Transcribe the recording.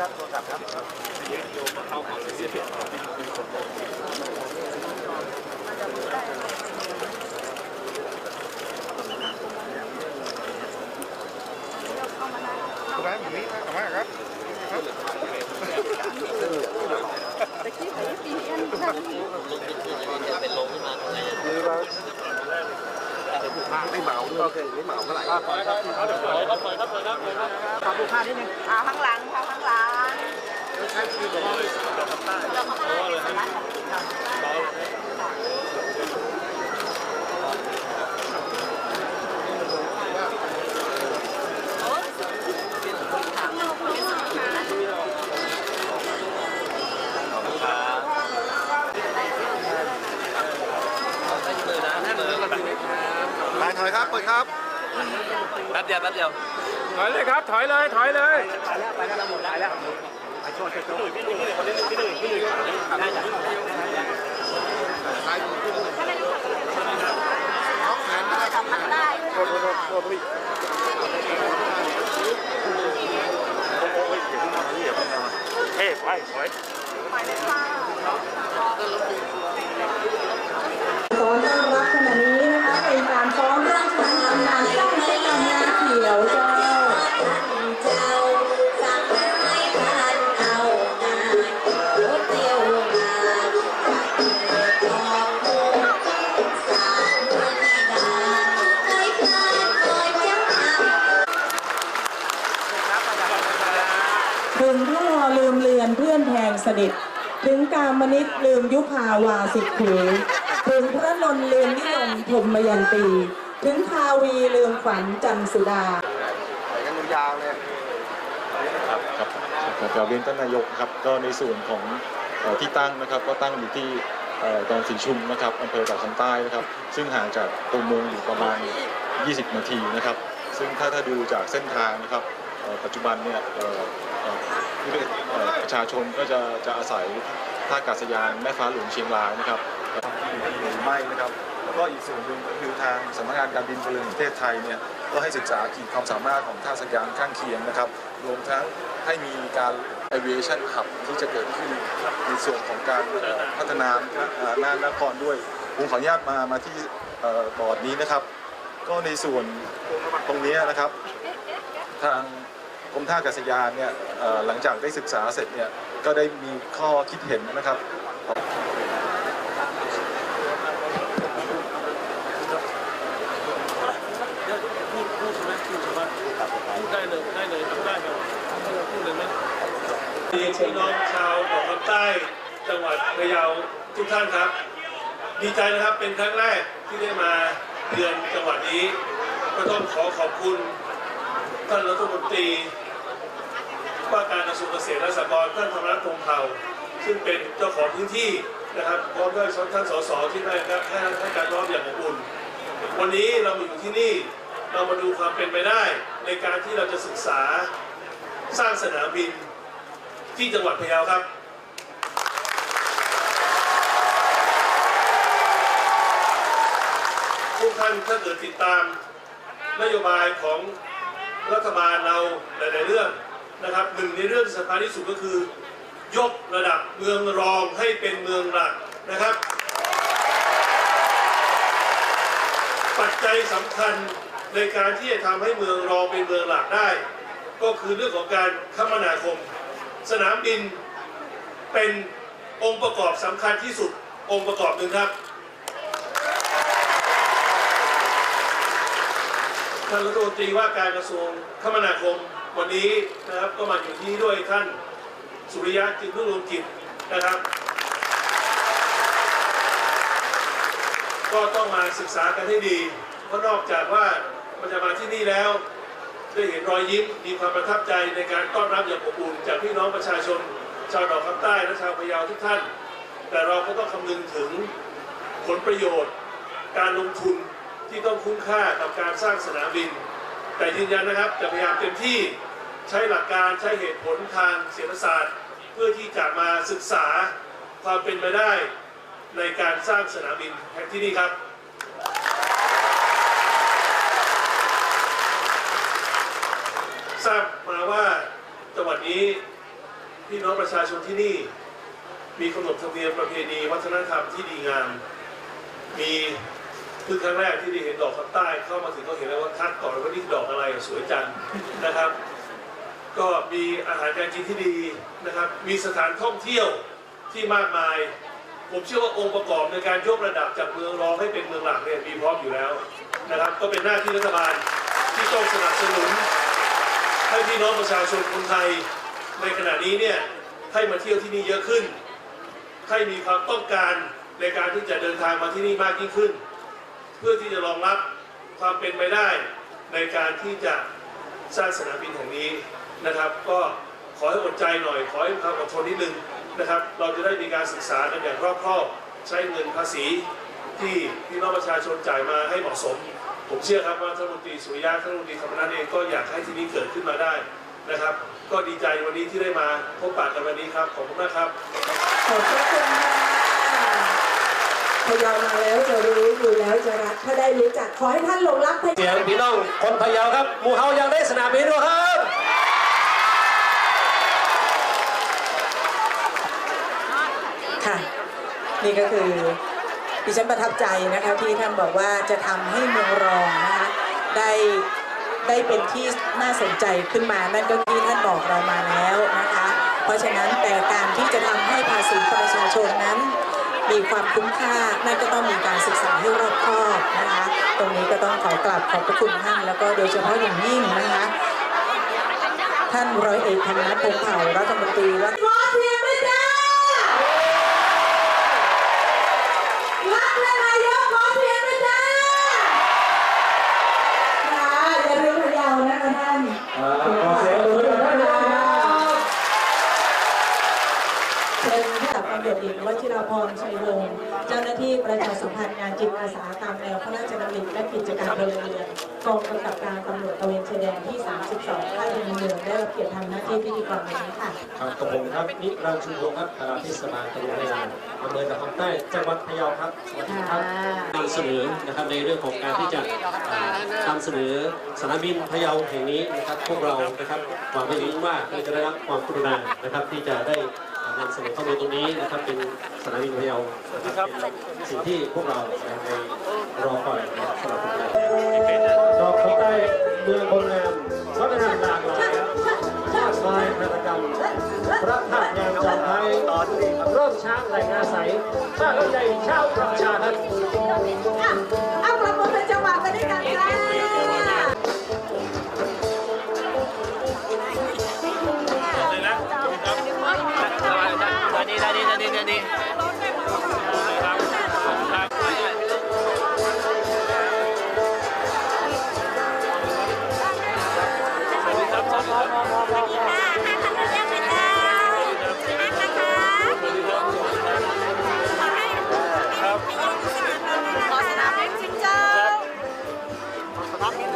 ครับโทรศัพท์ครับคุณร้านอยู่นี่มากมากครับตะกี้ไปปีอันนั่งคือเราไม่เหมาด้วยโอเคไม่เหมาเท่าไหร่ครับปล่อยครับปล่อยครับปล่อยครับปล่อยครับปล่อยครับขอบคุณค่านิดนึงอาข้างหลังค่ะข้างหลัง ใช้คือแบบว่าดอกคำใต้เราข้างหน้าเป็นสาระของถอยครับ เปิดครับแป๊บเดียวแป๊บเดียว ถอยเลยครับ ถอยเลย ถอยเลย ไปแล้ว ไปแล้วหมดแล้ว ไปช่วยช่วยช่วยพี่หนุ่ยพี่หนุ่ยคนนี้พี่หนุ่ยพี่หนุ่ยได้จ้ะน้องแขนได้ครับทำได้โทษโทษโทษโทษพี่โอ้ยอย่าเฮ้ไปถอยไปเลยค่ะขอนรับขณะนี้นะคะเป็นการฟ้องราชทานงานสร้างเส้นทางงานเขียว ยุพาวาสิทธิถึงพระนนท์ลืมนิยมพรมยันตี ถึงทาวีลืมฝันจันสุดาไปกันยาวเลยครับครับครับกราบเรียนท่านนายกครับก็ในส่วนของที่ตั้งนะครับ ก็ตั้งอยู่ที่เอ่อดอนสีชุมนะครับอำเภอปากคำใต้นะครับ ซึ่งห่างจากตัวเมืองอยู่ประมาณ 20 นาทีนะครับ ซึ่งถ้าถ้าดูจากเส้นทางนะครับปัจจุบันเนี่ยประชาชนก็จะจะอาศัย ท่าอากาศยานแม่ฟ้าหลวงเชียงรายนะครับหรือไม่นะครับแล้วก็อีกส่วนหนึ่งก็คือทางสำนักงานการบินพลเรือนประเทศไทยเนี่ยก็ให้ศึกษาขีดความสามารถของท่าอากาศยานข้างเคียงนะครับ รวมทั้งให้มีการ aviation hub ที่จะเกิดขึ้นในส่วนของการพัฒนาน่านนครด้วยผมขออนุญาตมามาที่บอร์ดนี้นะครับ ก็ในส่วนตรงนี้นะครับ ทาง รมท่าอากาศยานเนี่ยหลังจากได้ศึกษาเสร็จเนี่ยก็ได้มีข้อคิดเห็นนะครับได้เลยได้เลยทำได้ครับพูดเลยไหมพี่น้องชาวเกาะคำใต้จังหวัดพะเยาทุกท่านครับ ดีใจนะครับเป็นครั้งแรกที่ได้มาเยือนจังหวัดนี้ ก็ต้องขอขอบคุณท่านรัฐมนตรี ว่าการกระทรวงเกษตรและสหกรณ์ท่านธรรมนัฐพงเผ่าซึ่งเป็นเจ้าของพื้นที่นะครับพร้อมด้วยท่านสสที่ได้รับให้ให้การต้อนรับอย่างอบอุ่น วันนี้เรามาอยู่ที่นี่เรามาดูความเป็นไปได้ ในการที่เราจะศึกษาสร้างสนามบินที่จังหวัดพะเยาครับทุกท่านถ้าเกิดติดตามนโยบายของรัฐบาลเราหลาย ๆ เรื่อง นะครับหนึ่งในเรื่องสำคัญที่สุดก็คือ ยกระดับเมืองรองให้เป็นเมืองหลักนะครับ ปัจจัยสำคัญในการที่จะทำให้เมืองรองเป็นเมืองหลักได้ ก็คือเรื่องของการคมนาคม สนามบินเป็นองค์ประกอบสำคัญที่สุดองค์ประกอบหนึ่งครับท่านรัฐมนตรีว่าการกระทรวงคมนาคม วันนี้นะครับก็มาอยู่ที่ด้วยท่านสุริยะจึงรุ่งเรืองกิจนะครับ ก็ต้องมาศึกษากันให้ดีเพราะนอกจากว่ามันจะมาที่นี่แล้ว ได้เห็นรอยยิ้มมีความประทับใจในการต้อนรับอย่างอบอุ่นจากพี่น้องประชาชน ชาวดอกคำใต้และชาวพะเยาทุกท่าน แต่เราก็ต้องคำนึงถึงผลประโยชน์ การลงทุนที่ต้องคุ้มค่ากับการสร้างสนามบิน แต่ยืนยันนะครับจะพยายามเต็มที่ ใช้หลักการใช้เหตุผลทางเศรษฐศาสตร์ เพื่อที่จะมาศึกษาความเป็นไปได้ในการสร้างสนามบินแห่งที่นี่ครับ ทราบมาว่าจังหวัดนี้พี่น้องประชาชนที่นี่ มีขนบธรรมเนียมประเพณีวัฒนธรรมที่ดีงาม มีเพิ่งครั้งแรกที่ได้เห็นดอกคำใต้เข้ามาถึงก็เห็นแล้วว่าทักก่อนว่านี่คือดอกอะไรสวยจังนะครับ ก็มีอาหารการกินที่ดีนะครับ มีสถานท่องเที่ยวที่มากมาย ผมเชื่อว่าองค์ประกอบในการยกระดับจากเมืองรองให้เป็นเมืองหลักเนี่ยมีพร้อมอยู่แล้วนะครับ ก็เป็นหน้าที่รัฐบาลที่ต้องสนับสนุน ให้พี่น้องประชาชนคนไทย ในขณะนี้เนี่ยให้มาเที่ยวที่นี่เยอะขึ้น ให้มีความต้องการในการที่จะเดินทางมาที่นี่มากยิ่งขึ้น เพื่อที่จะรองรับความเป็นไปได้ในการที่จะสร้างสนามบินแห่งนี้ นะครับ ก็ขอให้อดใจหน่อย ขอให้มีความอดทนนิดนึงนะครับ เราจะได้มีการศึกษากันอย่างรอบคอบใช้เงินภาษีที่พี่น้องประชาชนจ่ายมาให้เหมาะสม ผมเชื่อครับว่าท่านรัฐมนตรีสุริยะท่านรัฐมนตรีธรรมนัฐเองก็อยากให้ที่นี้เกิดขึ้นมาได้นะครับ ก็ดีใจวันนี้ที่ได้มาพบปะกันวันนี้ครับขอบคุณมากครับขอบพระคุณค่ะพยาวมาแล้วจะรู้อยู่แล้วจะรักถ้าได้รู้จักขอให้ท่านหลงรักพยาวเสียงพี่น้องคนพะเยาครับหมู่เฮายังได้สนามบินด้วยครับ ค่ะ นี่ก็คือดิฉันประทับใจนะคะที่ท่านบอกว่าจะทำให้เมืองรองนะคะได้ได้เป็นที่น่าสนใจขึ้นมานั่นก็ที่ท่านบอกเรามาแล้วนะคะ เพราะฉะนั้นแต่การที่จะทำให้ภาษีประชาชนนั้น มีความคุ้มค่านั่นก็ต้องมีการศึกษาให้รอบคอบนะคะตรงนี้ก็ต้องขอกลับขอบพระคุณท่านแล้วก็โดยเฉพาะอย่างยิ่งนะคะ ท่านร้อยเอกธรรมนัฐพงเผ่ารัฐมนตรีว่า เป็นผู้กับตำรวจหญิงวชิราพรชัยวงศ์เจ้าหน้าที่ประชาสัมพันธ์งานจิตอาสาตามแนวพระราชดำริและกิจการพลเรือนกองกำกับการตำรวจตระเวนชายแดนที่ 32ค่ายในเมืองได้รับเกียรติทำหน้าที่พิธีกรวันนี้ค่ะ ครับกับผมครับนิรันดร์ชุมพงศ์ครับปลัดเทศบาลตำบลพะเยาอำเภอตะคำใต้จังหวัดพะเยาครับสวัสดีครับนำเสนอนะครับในเรื่องของการที่จะอ่านำเสนอสนามบินพะเยาแห่งนี้นะครับพวกเรานะครับหวังเป็นอย่างยิ่งว่าเราจะได้รับความกรุณานะครับที่จะได้ นำเสนอข้อมูลตรงนี้นะครับเป็นสนามบินพะเยานะครับเป็นสิ่งที่พวกเราในรอคอยนะครับสำหรับทุกท่านดอกเขาใต้เมืองคนงามวัฒนธรรมหลากหลายครับมากมายประกรรมพระธาตุงามจอมไทยเริ่มช้างแหล่งอาศัยชาติใหญ่ชาวประชาทัน 감사 합.